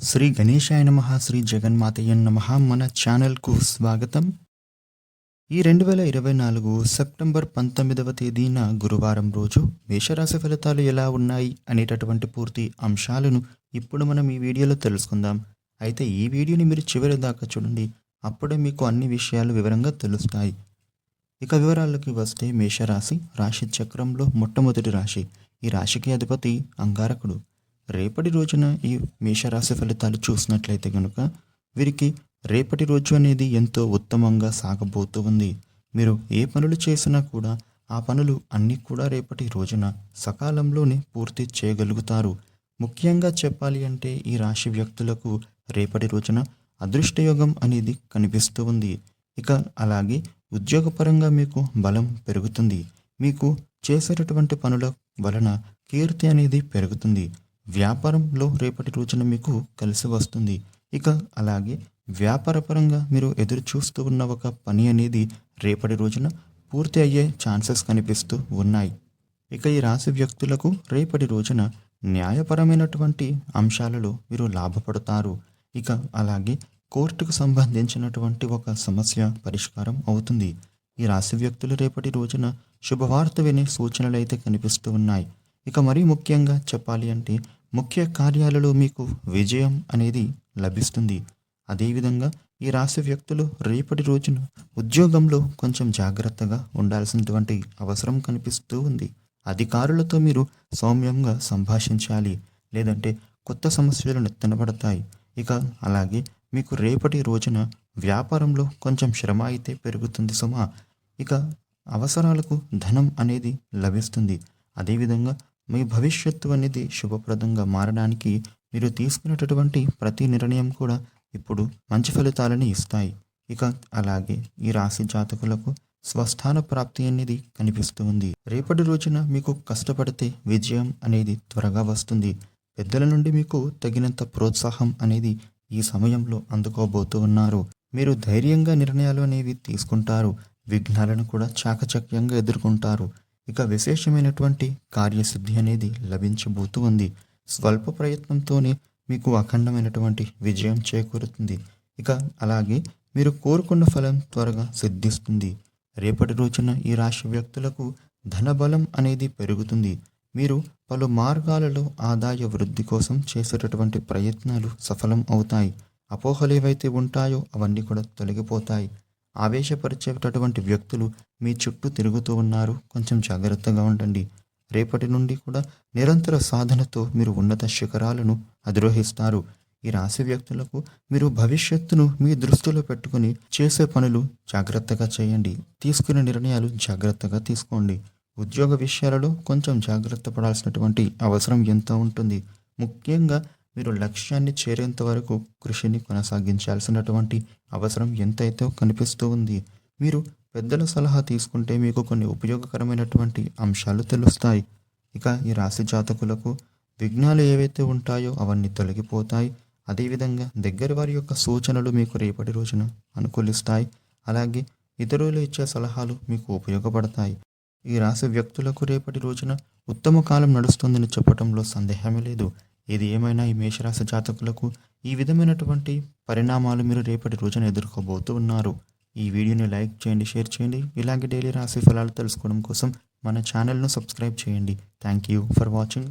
శ్రీ గణేశాయ నమ శ్రీ జగన్మాతయ్య నమ. మన ఛానల్కు స్వాగతం. ఈ రెండు వేల ఇరవై నాలుగు సెప్టెంబర్ పంతొమ్మిదవ తేదీన గురువారం రోజు మేషరాశి ఫలితాలు ఎలా ఉన్నాయి అనేటటువంటి పూర్తి అంశాలను ఇప్పుడు మనం ఈ వీడియోలో తెలుసుకుందాం. అయితే ఈ వీడియోని మీరు చివరి దాకా చూడండి. అప్పుడే మీకు అన్ని విషయాలు వివరంగా తెలుస్తాయి. ఇక వివరాల్లోకి వస్తే మేషరాశి రాశి చక్రంలో మొట్టమొదటి రాశి. ఈ రాశికి అధిపతి అంగారకుడు. రేపటి రోజున ఈ మేషరాశి ఫలితాలు చూసినట్లయితే కనుక వీరికి రేపటి రోజు అనేది ఎంతో ఉత్తమంగా సాగబోతూ ఉంది. మీరు ఏ పనులు చేసినా కూడా ఆ పనులు అన్నీ కూడా రేపటి రోజున సకాలంలోనే పూర్తి చేయగలుగుతారు. ముఖ్యంగా చెప్పాలి అంటే ఈ రాశి వ్యక్తులకు రేపటి రోజున అదృష్టయోగం అనేది కనిపిస్తూ ఉంది. ఇక అలాగే ఉద్యోగపరంగా మీకు బలం పెరుగుతుంది. మీకు చేసేటటువంటి పనుల వలన కీర్తి అనేది పెరుగుతుంది. వ్యాపారంలో రేపటి రోజున మీకు కలిసి వస్తుంది. ఇక అలాగే వ్యాపారపరంగా మీరు ఎదురు చూస్తూ ఉన్న ఒక పని అనేది రేపటి రోజున పూర్తి అయ్యే ఛాన్సెస్ కనిపిస్తూ ఉన్నాయి. ఇక ఈ రాశి వ్యక్తులకు రేపటి రోజున న్యాయపరమైనటువంటి అంశాలలో మీరు లాభపడతారు. ఇక అలాగే కోర్టుకు సంబంధించినటువంటి ఒక సమస్య పరిష్కారం అవుతుంది. ఈ రాశి వ్యక్తులు రేపటి రోజున శుభవార్త వినే సూచనలు అయితే కనిపిస్తూ ఉన్నాయి. ఇక మరీ ముఖ్యంగా చెప్పాలి అంటే ముఖ్య కార్యాలలో మీకు విజయం అనేది లభిస్తుంది. అదేవిధంగా ఈ రాశి వ్యక్తులు రేపటి రోజున ఉద్యోగంలో కొంచెం జాగ్రత్తగా ఉండాల్సినటువంటి అవసరం కనిపిస్తూ ఉంది. అధికారులతో మీరు సౌమ్యంగా సంభాషించాలి. లేదంటే కొత్త సమస్యలు నెత్తనబడతాయి. ఇక అలాగే మీకు రేపటి రోజున వ్యాపారంలో కొంచెం శ్రమ అయితే పెరుగుతుంది సుమా. ఇక అవసరాలకు ధనం అనేది లభిస్తుంది. అదేవిధంగా మీ భవిష్యత్తు అనేది శుభప్రదంగా మారడానికి మీరు తీసుకునేటటువంటి ప్రతి నిర్ణయం కూడా ఇప్పుడు మంచి ఫలితాలని ఇస్తాయి. ఇక అలాగే ఈ రాశి జాతకులకు స్వస్థాన ప్రాప్తి అనేది కనిపిస్తూ ఉంది. రేపటి రోజున మీకు కష్టపడితే విజయం అనేది త్వరగా వస్తుంది. పెద్దల నుండి మీకు తగినంత ప్రోత్సాహం అనేది ఈ సమయంలో అందుకోబోతూ ఉన్నారు. మీరు ధైర్యంగా నిర్ణయాలు అనేవి తీసుకుంటారు. విఘ్నాలను కూడా చాకచక్యంగా ఎదుర్కొంటారు. ఇక విశేషమైనటువంటి కార్యసిద్ధి అనేది లభించబోతూ ఉంది. స్వల్ప ప్రయత్నంతోనే మీకు అఖండమైనటువంటి విజయం చేకూరుతుంది. ఇక అలాగే మీరు కోరుకున్న ఫలం త్వరగా సిద్ధిస్తుంది. రేపటి రోజున ఈ రాశి వ్యక్తులకు ధనబలం అనేది పెరుగుతుంది. మీరు పలు మార్గాలలో ఆదాయ వృద్ధి కోసం చేసేటటువంటి ప్రయత్నాలు సఫలం అవుతాయి. అపోహలు ఏవైతే ఉంటాయో అవన్నీ కూడా తొలగిపోతాయి. ఆవేశపరిచేటటువంటి వ్యక్తులు మీ చుట్టూ తిరుగుతూ ఉన్నారు. కొంచెం జాగ్రత్తగా ఉండండి. రేపటి నుండి కూడా నిరంతర సాధనతో మీరు ఉన్నత శిఖరాలను అధిరోహిస్తారు. ఈ రాశి వ్యక్తులకు మీరు భవిష్యత్తును మీ దృష్టిలో పెట్టుకుని చేసే పనులు జాగ్రత్తగా చేయండి. తీసుకునే నిర్ణయాలు జాగ్రత్తగా తీసుకోండి. ఉద్యోగ విషయాలలో కొంచెం జాగ్రత్త పడాల్సినటువంటి అవసరం ఎంతో ఉంటుంది. ముఖ్యంగా మీరు లక్ష్యాన్ని చేరేంత వరకు కృషిని కొనసాగించాల్సినటువంటి అవసరం ఎంతైతే కనిపిస్తూ ఉంది. మీరు పెద్దల సలహా తీసుకుంటే మీకు కొన్ని ఉపయోగకరమైనటువంటి అంశాలు తెలుస్తాయి. ఇక ఈ రాశి జాతకులకు విఘ్నాలు ఏవైతే ఉంటాయో అవన్నీ తొలగిపోతాయి. అదేవిధంగా దగ్గర వారి యొక్క సూచనలు మీకు రేపటి రోజున అనుకూలిస్తాయి. అలాగే ఇతరులు ఇచ్చే సలహాలు మీకు ఉపయోగపడతాయి. ఈ రాశి వ్యక్తులకు రేపటి రోజున ఉత్తమ కాలం నడుస్తుందని చెప్పడంలో సందేహమే లేదు. ఇది ఏమైనా ఈ మేషరాశి జాతకులకు ఈ విధమైనటువంటి పరిణామాలు మీరు రేపటి రోజున ఎదుర్కోబోతూ ఉన్నారు. ఈ వీడియోని లైక్ చేయండి షేర్ చేయండి. ఇలాంటి డైలీ రాశి ఫలాలు తెలుసుకోవడం కోసం మన ఛానల్ను సబ్స్క్రైబ్ చేయండి. Thank you for watching.